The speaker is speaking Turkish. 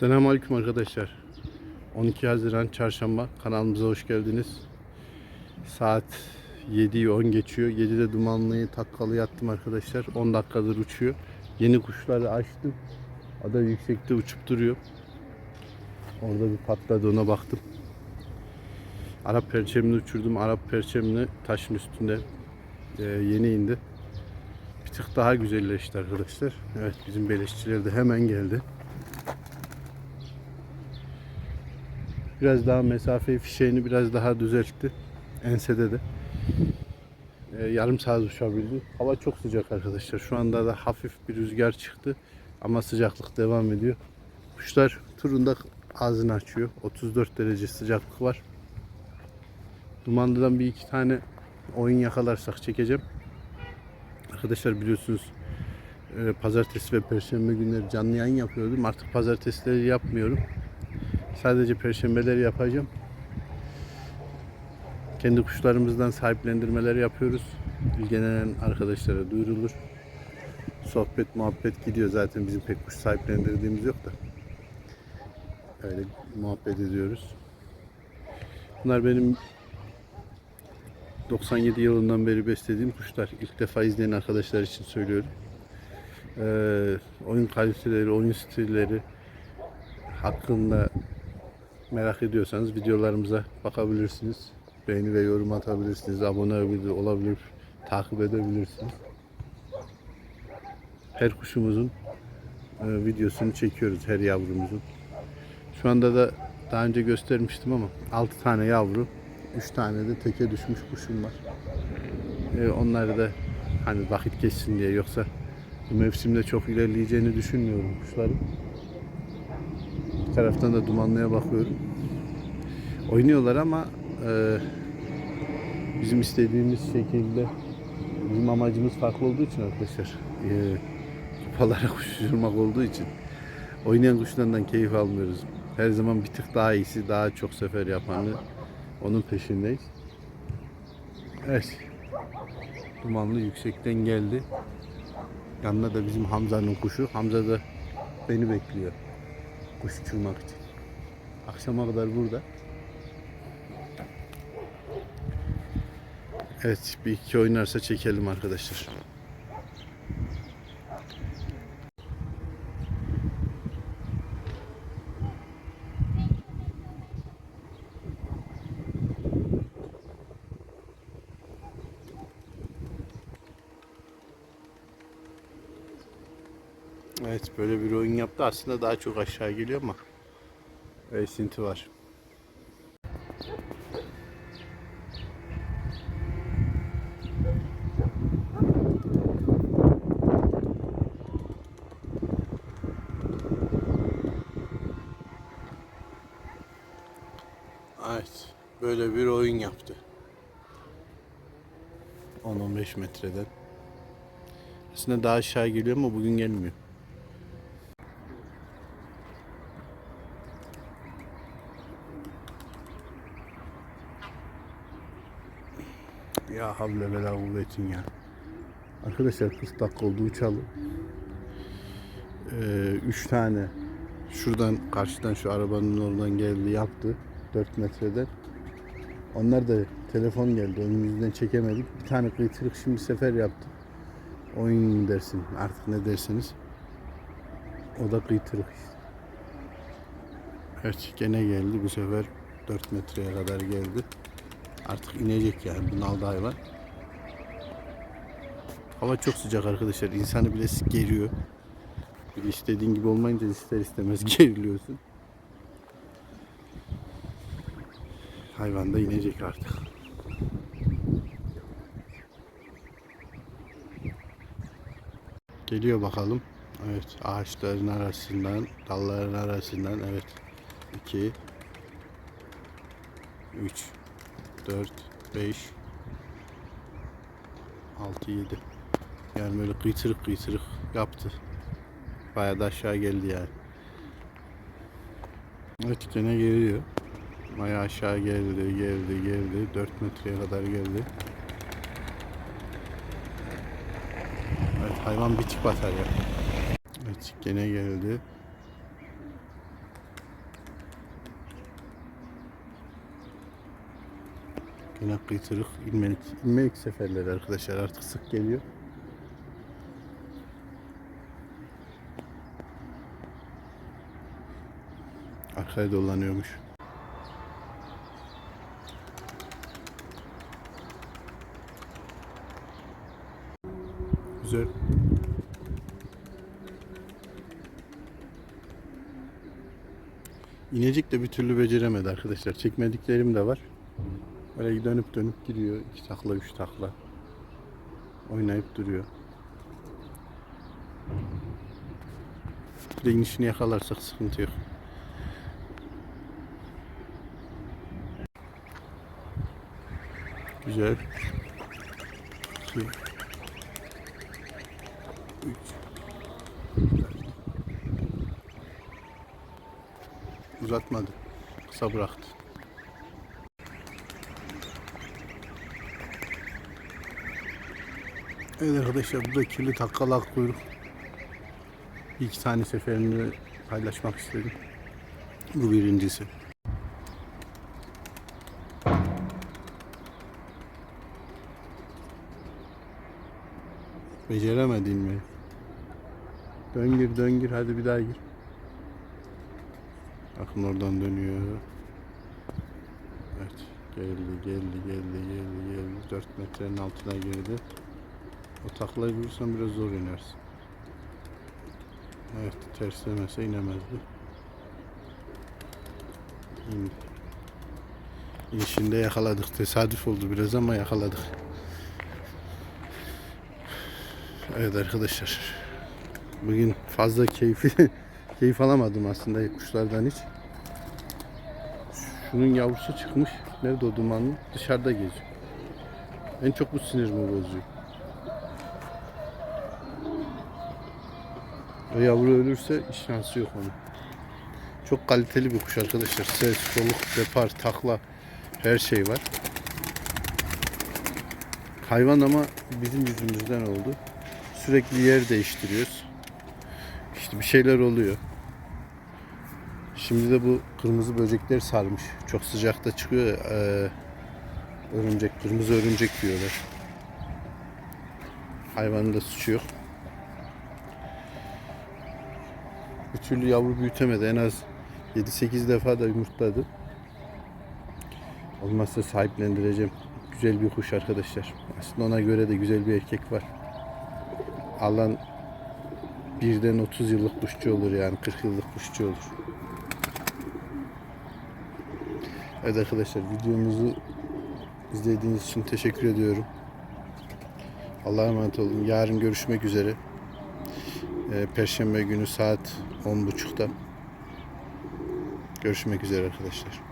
Selamünaleyküm arkadaşlar. 12 Haziran Çarşamba kanalımıza hoş geldiniz. Saat 7'yi 10 geçiyor. 7'de dumanlıyı takkalı yattım arkadaşlar. 10 dakikadır uçuyor. Yeni kuşları açtım. Ada yüksekte uçup duruyor. Orada bir patladı ona baktım. Arap perçemini uçurdum. Arap perçemini taşın üstünde Ee, yeni indi. Bir tık daha güzelleşti arkadaşlar. Evet bizim beleşçiler de hemen geldi. Biraz daha mesafeyi fişeğini biraz daha düzeltti. Ensede de. Ee, yarım saat uçabildi. Hava çok sıcak arkadaşlar. Şu anda da hafif bir rüzgar çıktı. Ama sıcaklık devam ediyor. Kuşlar turunda ağzını açıyor. 34 derece sıcaklık var. Dumanlıdan bir iki tane oyun yakalarsak çekeceğim. Arkadaşlar biliyorsunuz e, pazartesi ve perşembe günleri canlı yayın yapıyordum. Artık pazartesileri yapmıyorum. Sadece perşembeleri yapacağım. Kendi kuşlarımızdan sahiplendirmeler yapıyoruz. İlgilenen arkadaşlara duyurulur. Sohbet, muhabbet gidiyor. Zaten bizim pek kuş sahiplendirdiğimiz yok da. Öyle muhabbet ediyoruz. Bunlar benim 97 yılından beri beslediğim kuşlar. İlk defa izleyen arkadaşlar için söylüyorum. Ee, oyun kaliteleri, oyun stilleri hakkında merak ediyorsanız videolarımıza bakabilirsiniz. Beğeni ve yorum atabilirsiniz. Abone olabilir, takip edebilirsiniz. Her kuşumuzun e, videosunu çekiyoruz, her yavrumuzun. Şu anda da daha önce göstermiştim ama 6 tane yavru, 3 tane de teke düşmüş kuşum var. E, onları da hani vakit geçsin diye yoksa bu mevsimde çok ilerleyeceğini düşünmüyorum kuşların. Bir taraftan da dumanlıya bakıyorum. Oynuyorlar ama e, bizim istediğimiz şekilde bizim amacımız farklı olduğu için arkadaşlar e, kupalara kuş uçurmak olduğu için oynayan kuşlardan keyif almıyoruz. Her zaman bir tık daha iyisi, daha çok sefer yapanı onun peşindeyiz. Evet. Dumanlı yüksekten geldi. Yanına da bizim Hamza'nın kuşu. Hamza da beni bekliyor. Kuş uçurmak için. Akşama kadar burada. Evet bir iki oynarsa çekelim arkadaşlar. Evet böyle bir oyun yaptı. Aslında daha çok aşağı geliyor ama esinti var. Evet. Böyle bir oyun yaptı. 10-15 metreden. Aslında daha aşağı geliyor ama bugün gelmiyor. Ya havle ve la kuvvetin ya. Arkadaşlar 40 dakika oldu uçalım. Ee, üç tane şuradan karşıdan şu arabanın oradan geldi yaptı. 4 metreden. Onlar da telefon geldi. Onun yüzünden çekemedik. Bir tane kıytırık şimdi sefer yaptı. Oyun dersin artık ne dersiniz. O da kıytırık işte. Evet gene geldi bu sefer 4 metreye kadar geldi. Artık inecek yani bunaldı hayvan. Hava çok sıcak arkadaşlar. İnsanı bile geriyor. Bir istediğin gibi olmayınca ister istemez geriliyorsun. Hayvan da inecek artık. Geliyor bakalım. Evet ağaçların arasından, dalların arasından evet. 2 3 4 5 6 7 Yani böyle kıytırık kıytırık yaptı. Bayağı da aşağı geldi yani. Evet gene geliyor. Bayağı aşağı geldi, geldi, geldi. 4 metreye kadar geldi. Evet hayvan bitik batar ya. Evet gene geldi. Yine kıytırık, ilmenik. İlmenik seferleri arkadaşlar artık sık geliyor. Arkaya dolanıyormuş. Güzel. İnecik de bir türlü beceremedi arkadaşlar. Çekmediklerim de var. Böyle dönüp dönüp gidiyor. İki takla, üç takla. Oynayıp duruyor. Bir de inişini yakalarsak sıkıntı yok. Güzel. İki. Üç. dört. Uzatmadı. Kısa bıraktı. Evet arkadaşlar bu da kirli takkalak kuyruk. Bir iki tane seferini paylaşmak istedim. Bu birincisi. Beceremedin mi? Dön gir dön gir hadi bir daha gir. Bakın oradan dönüyor. Evet geldi geldi geldi geldi geldi. 4 metrenin altına girdi. O taklayı biraz zor inersin. Evet terslemese inemezdi. İn. İnişinde yakaladık. Tesadüf oldu biraz ama yakaladık. Evet arkadaşlar. Bugün fazla keyfi keyif alamadım aslında kuşlardan hiç. Şunun yavrusu çıkmış. Nerede o dumanlı? Dışarıda geziyor. En çok bu sinirimi bozuyor. O yavru ölürse hiç şansı yok onun. Çok kaliteli bir kuş arkadaşlar. Ses, soluk, depar, takla her şey var. Hayvan ama bizim yüzümüzden oldu. Sürekli yer değiştiriyoruz. İşte bir şeyler oluyor. Şimdi de bu kırmızı böcekler sarmış. Çok sıcakta çıkıyor. eee, örümcek, kırmızı örümcek diyorlar. Hayvanın da suçu yok. Bir türlü yavru büyütemedi. En az 7-8 defa da yumurtladı. Olmazsa sahiplendireceğim. Güzel bir kuş arkadaşlar. Aslında ona göre de güzel bir erkek var. Alan birden 30 yıllık kuşçu olur yani 40 yıllık kuşçu olur. Evet arkadaşlar videomuzu izlediğiniz için teşekkür ediyorum. Allah'a emanet olun. Yarın görüşmek üzere. Ee, Perşembe günü saat 10.30'da. Görüşmek üzere arkadaşlar.